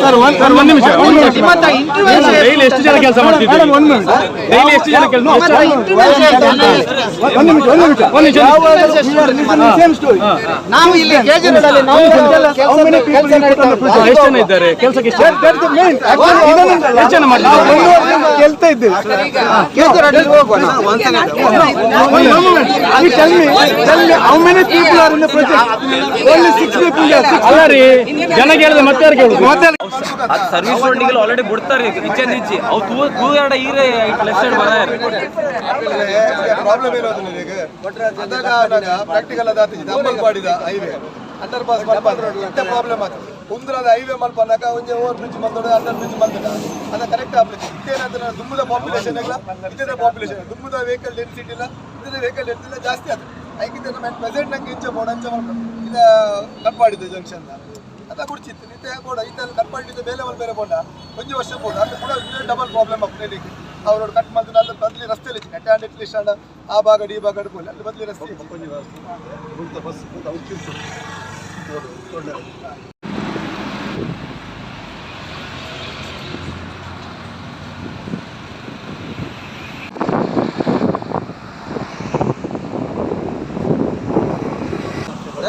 Sir ಒಂದ್ sir ಒಂದ್ ನಿಮಿಷ ಒಂದ್ ನಿಮಿಷ. ಡೈಲಿ ಎಷ್ಟು ಜನ ಕೆಲಸ ಒಂದ್ ನಿಮಿಷ. ಡೈಲಿ ಎಷ್ಟು ಜನ ಕೆಲಸ ಒಂದ್ ನಿಮಿಷ ಒಂದ್ ನಿಮಿಷ. ಒಂದ್ ನಿಮಿಷ ನಾವು ಇಲ್ಲಿ ಕೇಜರಿನಲ್ಲಿ ನಾವು ಎಷ್ಟು ಜನ ಇದ್ದಾರೆ? ಕೆಲಸಕ್ಕೆ ಎಷ್ಟು ಎಷ್ಟು ಜನ ಮಾಡ್ತಿದ್ದಾರೆ? ಗೆಲ್ತಾ ಇದ್ದೇವೆ. How many people are in the project only six people ಅಲ್ಲ ರೀ ಜನ ಕೇಳಿದ್ರೆ ಮತ್ತೆ ಯಾರು ಕೇಳುದು ಮತ್ತೆ ಅದು ಸರ್ವಿಸ್ ರೋಡಿಗೆ ಆಲ್ರೆಡಿ ಬಿಡ್ತಾರೆ ಇಚ್ಛೆ ಇಚ್ಛೆ ಅವು ತೂ, ತೂಗಾಡ ಈರೆ ಲೆಫ್ಟ್ ಸೈಡ್ ಬರ ಪ್ರಾಬ್ಲಮ್ ಇರೋದು ನಿನಗೆ. ಪ್ರಾಕ್ಟಿಕಲ್ ಅದಾತಿ ಡಂಬಲ್ ಮಾಡಿದ ಹೈವೇ ಅಂಡರ್ ಪಾಸ್ ಇಂಥ ಪ್ರಾಬ್ಲಮ್ ಆತ. ಕುಂದ್ರದ ಹೈವೇ ಮಲ್ಪನಾಗ ಒಂಜೆ ಓವರ್ ಬ್ರಿಜ್ ಮಂದೋಡ ಅಂಡರ್ ಬ್ರಿಡ್ಜ್ ಮಂದಡ ಅದ ಕರೆಕ್ಟ್ ಆಗ್ಬೇಕು ಇದೇನಂದ್ರೆ ದುಮ್ಮದ ಪಾಪ್ಯುಲೇಷನ್ ಇಲ್ಲ. ಇದೇ ಪಾಪ್ಯುಲೇಷನ್ ದುಮ್ಮದ ವೆಹಿಕಲ್ ಡೆನ್ಸಿಟಿ ಇಲ್ಲ. ಇದೇ ವೆಹಿಕಲ್ ಡೆನ್ಸಿಟಿ ಜಾಸ್ತಿ ಅದು ಐಕಿದ್ದ ನಮ್ಮ ಪ್ರೆಸೆಂಟ್ ನಂಗೆ ಇಂಚೆ ಬೋಡ ಅಂಚೆ ಮಾಡ್ಕೊಂಡು ಇದ, ಕಟ್ ಮಾಡಿದ್ದೆ ಜಂಕ್ಷನ್ ಅದ ಕುಡ್ಚಿತ್ತು ನಿತ್ಯ ಬೋಡ ಇದೆಲ್ಲ ಕಟ್ ಮಾಡಿದ್ದು ಬೇಲೆ ಒಂದು ಬೇರೆ ಬೋಡ ಒಂದು ವರ್ಷ ಬೋಡ ಅದು ಕೂಡ ಡಬಲ್ ಪ್ರಾಬ್ಲಮ್ ಆಗ್ತದೆ ಅವ್ರು ಕಟ್ ಮಾಡಿದ್ರೆ ಅಲ್ಲಿ ಬದಲಿ ರಸ್ತೆಯಲ್ಲಿ ಇಟ್ಲಿ ಸ್ಟ್ಯಾಂಡ್ ಆ ಭಾಗ ಡಿ ಭಾಗ ಅಡ್ಕೊಳ್ಳಿ ಅಲ್ಲಿ ಬದಲಿ ರಸ್ತೆ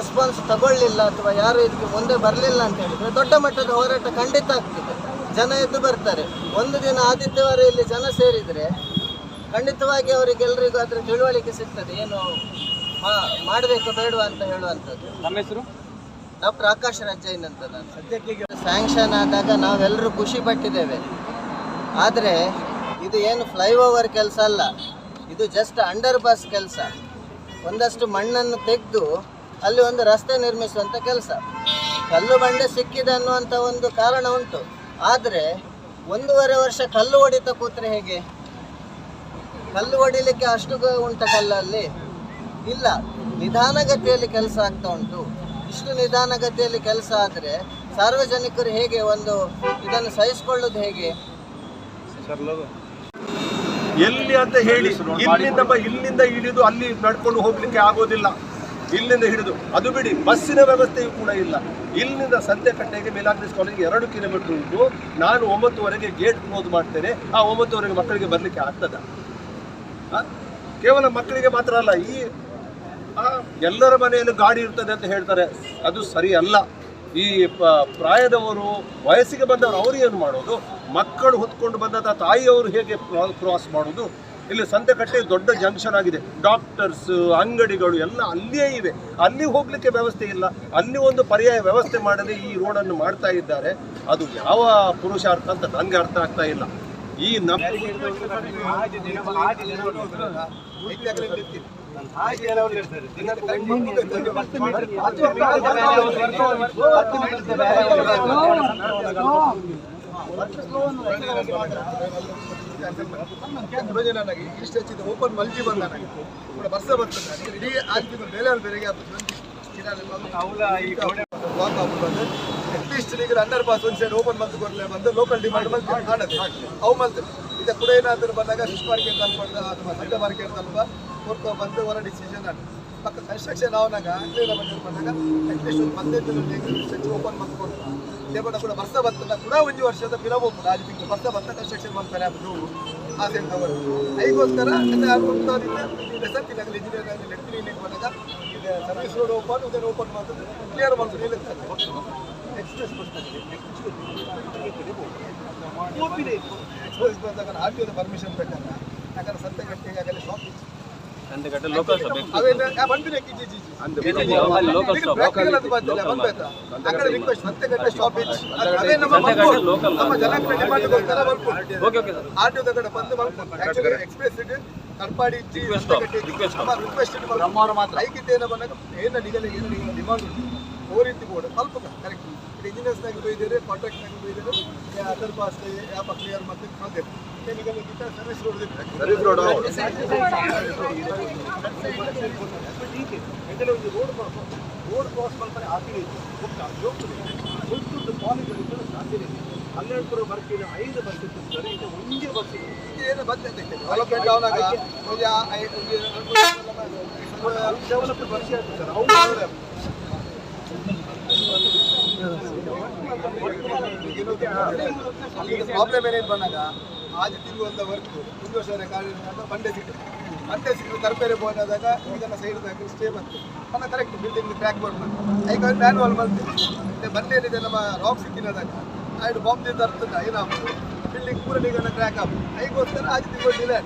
ರೆಸ್ಪಾನ್ಸ್ ತಗೊಳ್ಳಿಲ್ಲ ಅಥವಾ ಯಾರು ಇದಕ್ಕೆ ಮುಂದೆ ಬರಲಿಲ್ಲ ಅಂತ ಹೇಳಿದರೆ ದೊಡ್ಡ ಮಟ್ಟದ ಹೋರಾಟ ಖಂಡಿತ ಆಗ್ತದೆ. ಜನ ಎದ್ದು ಬರ್ತಾರೆ. ಒಂದು ದಿನ ಆದಿತ್ಯವಾರ ಇಲ್ಲಿ ಜನ ಸೇರಿದರೆ ಖಂಡಿತವಾಗಿ ಅವರಿಗೆಲ್ಲರಿಗೂ ಅದರ ತಿಳುವಳಿಕೆ ಸಿಗ್ತದೆ. ಏನು ಮಾಡಬೇಕು ಬೇಡವಾ ಅಂತ ಹೇಳುವಂಥದ್ದು. ನಮ್ಮ ಹೆಸರು? ಡಾಕ್ಟರ್ ಆಕಾಶ್ ರಜೈನ್ ಅಂತ ನಾನು ಸದ್ಯಕ್ಕೆ ಸ್ಯಾಂಕ್ಷನ್ ಆದಾಗ ನಾವೆಲ್ಲರೂ ಖುಷಿ ಪಟ್ಟಿದ್ದೇವೆ. ಆದರೆ ಇದು ಏನು ಫ್ಲೈಓವರ್ ಕೆಲಸ ಅಲ್ಲ. ಇದು ಜಸ್ಟ್ ಅಂಡರ್ ಬಸ್ ಕೆಲಸ. ಒಂದಷ್ಟು ಮಣ್ಣನ್ನು ತೆಗೆದು ಅಲ್ಲಿ ಒಂದು ರಸ್ತೆ ನಿರ್ಮಿಸುವಂಥ ಕೆಲಸ. ಕಲ್ಲು ಬಂಡೆ ಸಿಕ್ಕಿದೆ ಅನ್ನುವಂಥ ಒಂದು ಕಾರಣ ಉಂಟು. ಆದರೆ ಒಂದೂವರೆ ವರ್ಷ ಕಲ್ಲು ಹೊಡಿತ ಕೂತ್ರೆ ಹೇಗೆ? ಕಲ್ಲು ಹೊಡಿಲಿಕ್ಕೆ ಅಷ್ಟು ಉಂಟ ಕಲ್ಲಲ್ಲಿ? ಇಲ್ಲ. ನಿಧಾನಗತಿಯಲ್ಲಿ ಕೆಲಸ ಆಗ್ತಾ ಉಂಟು. ಇಷ್ಟು ನಿಧಾನಗತಿಯಲ್ಲಿ ಕೆಲಸ ಆದರೆ ಸಾರ್ವಜನಿಕರು ಹೇಗೆ ಒಂದು ಇದನ್ನು ಸಹಿಸಿಕೊಳ್ಳೋದು ಹೇಗೆ? ಎಲ್ಲಿ ಅಂತ ಹೇಳಿ, ಇಲ್ಲಿಂದ ಇಲ್ಲಿಂದ ಹಿಡಿದು ಅಲ್ಲಿ ನಡ್ಕೊಂಡು ಹೋಗ್ಲಿಕ್ಕೆ ಆಗೋದಿಲ್ಲ. ಇಲ್ಲಿಂದ ಹಿಡಿದು, ಅದು ಬಿಡಿ, ಬಸ್ಸಿನ ವ್ಯವಸ್ಥೆಯೂ ಕೂಡ ಇಲ್ಲ. ಇಲ್ಲಿಂದ ಸಂತೆಕಟ್ಟೆಗೆ ಮೇಲಾಗ್ನಿಸ್ ಕಾಲೇಜಿಗೆ ಎರಡು ಕಿಲೋಮೀಟರ್ ಉಂಟು. ನಾನು ಒಂಬತ್ತುವರೆಗೆ ಗೇಟ್ ಕ್ಲೋಸ್ ಮಾಡ್ತೇನೆ. ಆ ಒಂಬತ್ತುವರೆಗೆ ಮಕ್ಕಳಿಗೆ ಬರಲಿಕ್ಕೆ ಆಗ್ತದ? ಕೇವಲ ಮಕ್ಕಳಿಗೆ ಮಾತ್ರ ಅಲ್ಲ, ಈ ಎಲ್ಲರ ಮನೆಯಲ್ಲೂ ಗಾಡಿ ಇರ್ತದೆ ಅಂತ ಹೇಳ್ತಾರೆ. ಅದು ಸರಿ ಅಲ್ಲ ಈ ಪ್ರಾಯದವರು, ವಯಸ್ಸಿಗೆ ಬಂದವರು, ಅವರು ಏನು ಮಾಡೋದು? ಮಕ್ಕಳು ಹೊತ್ಕೊಂಡು ಬಂದಂಥ ತಾಯಿಯವರು ಹೇಗೆ ಕ್ರಾಸ್ ಮಾಡೋದು? ಇಲ್ಲಿ ಸಂತೆಕಟ್ಟೆ ದೊಡ್ಡ ಜಂಕ್ಷನ್ ಆಗಿದೆ. ಡಾಕ್ಟರ್ಸ್ ಅಂಗಡಿಗಳು ಎಲ್ಲ ಅಲ್ಲಿಯೇ ಇವೆ. ಅಲ್ಲಿ ಹೋಗಲಿಕ್ಕೆ ವ್ಯವಸ್ಥೆ ಇಲ್ಲ. ಅಲ್ಲಿ ಒಂದು ಪರ್ಯಾಯ ವ್ಯವಸ್ಥೆ ಮಾಡದೆ ಈ ರೋಡನ್ನು ಮಾಡ್ತಾ ಇದ್ದಾರೆ. ಅದು ಯಾವ ಪುರುಷಾರ್ಥ ಅಂತ ನನಗೆ ಅರ್ಥ ಆಗ್ತಾ ಇಲ್ಲ. ಈ ನಮ್ಮ ನನಗೆ ಇಷ್ಟು ಹಚ್ಚಿದ ಓಪನ್ ಮಲ್ಜಿ ಬಂದ ನನಗೆ ಕೂಡ ಬರ್ಸ ಬರ್ತದೆ ಇಡೀ ಆಗ್ತಿದ್ದು ಬೇರೆ ಬೇರೆಗೆ ಅಟ್ಲೀಸ್ಟ್ ಈಗ ಅಂಡರ್ ಪಾಸ್ ಒಂದು ಸೈಡ್ ಓಪನ್ ಮಲ್ತು ಕೊಡಲೇ ಬಂದು ಲೋಕಲ್ ಡಿಮಾಂಡ್ ಬಂದು ಕಾಣದೆ ಅವು ಮಲ್ತು ಈಗ ಕೂಡ ಏನಾದರೂ ಬಂದಾಗ ಫಿಶ್ ಮಾರ್ಕೆಟ್ ತಲುಪ ಅಥವಾ ಸಂತೆ ಮಾರ್ಕೆಟ್ ತಲುಪ ಕೊಡ್ಕೊ ಬಂದು ಹೊರ ಡಿಸಿಷನ್ ಆಗಿ ಪಕ್ಕ ಕನ್ಸ್ಟ್ರಕ್ಷನ್ ಆವನಾಗ ಅಂಗಡಿ ಬಂದಾಗ ಅಟ್ಲೀಸ್ಟ್ ಒಂದು ಓಪನ್ ಮಾಡ್ಕೊಂಡು ಕೊಡ್ತಾರೆ ಕೂಡ ಬರ್ತಾ ಬರ್ತದ ಕೂಡ ಒಂದು ವರ್ಷದ ಪಿರವು ಕೂಡ ಅಲ್ಲಿ ಬರ್ತಾ ಬರ್ತ ಕನ್ಸ್ಟ್ರಕ್ಷನ್ ಮಾಡ್ತಾರೆ ಅದು. ಆ ಅವರು ಅದಕ್ಕೋಸ್ಕರ ಐಗೋಸ್ಕರ ಸತ್ತಿನಾಗಲಿ ಇಂಜಿನಿಯರ್ ಆಗಲಿ ಲೆಫ್ಟಿನಿಂಗ್ ಬಂದಾಗ ಇದು ಸರ್ವಿಸ್ ರೋಡ್ ಓಪನ್ ಇದನ್ನು ಓಪನ್ ಮಾಡ್ತಾರೆ. ಕ್ಲಿಯರ್ ಮಾಡ್ತಾರೆ ನಿಲ್ಲುತ್ತದೆ ಎಕ್ಸ್ಪ್ರೆಸ್ ಬರ್ತದೆ ಎಕ್ಸ್ಪ್ರೆಸ್ ಆರ್ ಟಿ ಪರ್ಮಿಷನ್ ಬೇಕಲ್ಲ. ಯಾಕಂದ್ರೆ ಸಂತೆಗಟ್ಟೆಗೆ ಆಗಲಿ ಶಾಪ್ ಸಂತೆಗಟ್ಟೆ ಲೋಕಲ್ ಸ್ಟಾಪ್ ಅವೇನು ಬಂದಿದೆ ಜಿ ಜಿ ಅಲ್ಲಿ ಲೋಕಲ್ ಕಡೆ ಕಡೆ ನಮ್ಮವ್ರ ಮಾತ್ರ. ಐಕಿದ್ದ ಏನೋ ಬಂದಾಗ ಏನು ನಿಗಲಿ ಏನು ಡಿಮಾಂಡ್ ಉಂಟು. ಓ ರೀತಿ ಬೋರ್ಡ್ ಸ್ವಲ್ಪ ಕರೆಕ್ಟ್ ಇಂಜಿನಿಯರ್ಸ್ನಾಗ ಬೈದಿರಿ ಕಾಂಟ್ರಾಕ್ಟ್ನಾಗ ಬೈದಿರಿ ಅದರ್ ಪಾಸ್ ಯಾವ ಕ್ಲಿಯರ್ ಮತ್ತೆ ಬಂದಿರಿ ಈಗ Geetha service road service road road road cross ಮಾಡ್ತಾರೆ ಹಾಕಿರಿ ಒಂದು ಕಾಲೇಜ್ ಸಾಧ್ಯ ಹನ್ನೆರಡು ಪುರ ಬರ್ತೀನಿ ಐದು ಬಸ್ ಇತ್ತು ಸರ್ ಈಗ ಒಂದೇ ಬಸ್ ಏನು ಬಂದಿದೆ ಡೆವಲಪ್ಮೆಂಟ್ ಅವನಾಗ ಒಂದು ಆ- ಐ- ಒಂದು ಡೆವಲಪ್ಮೆಂಟ್ ವರ್ಷ ಆಯ್ತು ಸರ್ ಅವ್ರು ಪ್ರಾಬ್ಲಮ್ ಏನೇನು ಬಂದಾಗ ಆಜು ತಿರುಗುವಂಥ ವರ್ಕ್ ಒಂದು ವರ್ಷ ಬಂಡೆ ಸಿಟ್ಟು. ಬಂಡೆ ಸಿಟ್ಟು ತರಬೇರೆ ಬೋನಾದಾಗ ಇದನ್ನ ಸೈಡ್ ಸ್ಟೇ ಬಂತು. ಅನ್ನ ಕರೆಕ್ಟ್ ಬಿಲ್ಡಿಂಗ್ ಟ್ರ್ಯಾಕ್ ಮಾಡ್ಬೋದು ಈಗ ಮ್ಯಾನ್ವಲ್ ಬಂತು. ಮತ್ತೆ ಬಂಡೆ ಏನಿದೆ ನಮ್ಮ ರಾಕ್ ಸಿಕ್ಕಿನದಾಗ ಆಯ್ತು ಬಾಂಬ್ ತರ್ತದೆ ಏನಾಗ್ಬೋದು? ಬಿಲ್ಡಿಂಗ್ ಪೂರ ಈಗ ಕ್ರ್ಯಾಕ್ ಆಗ್ಬೋದು. ಐಗೋಸ್ಕರ ಆಜು ತಿಂಗಳು ಡಿಲೇ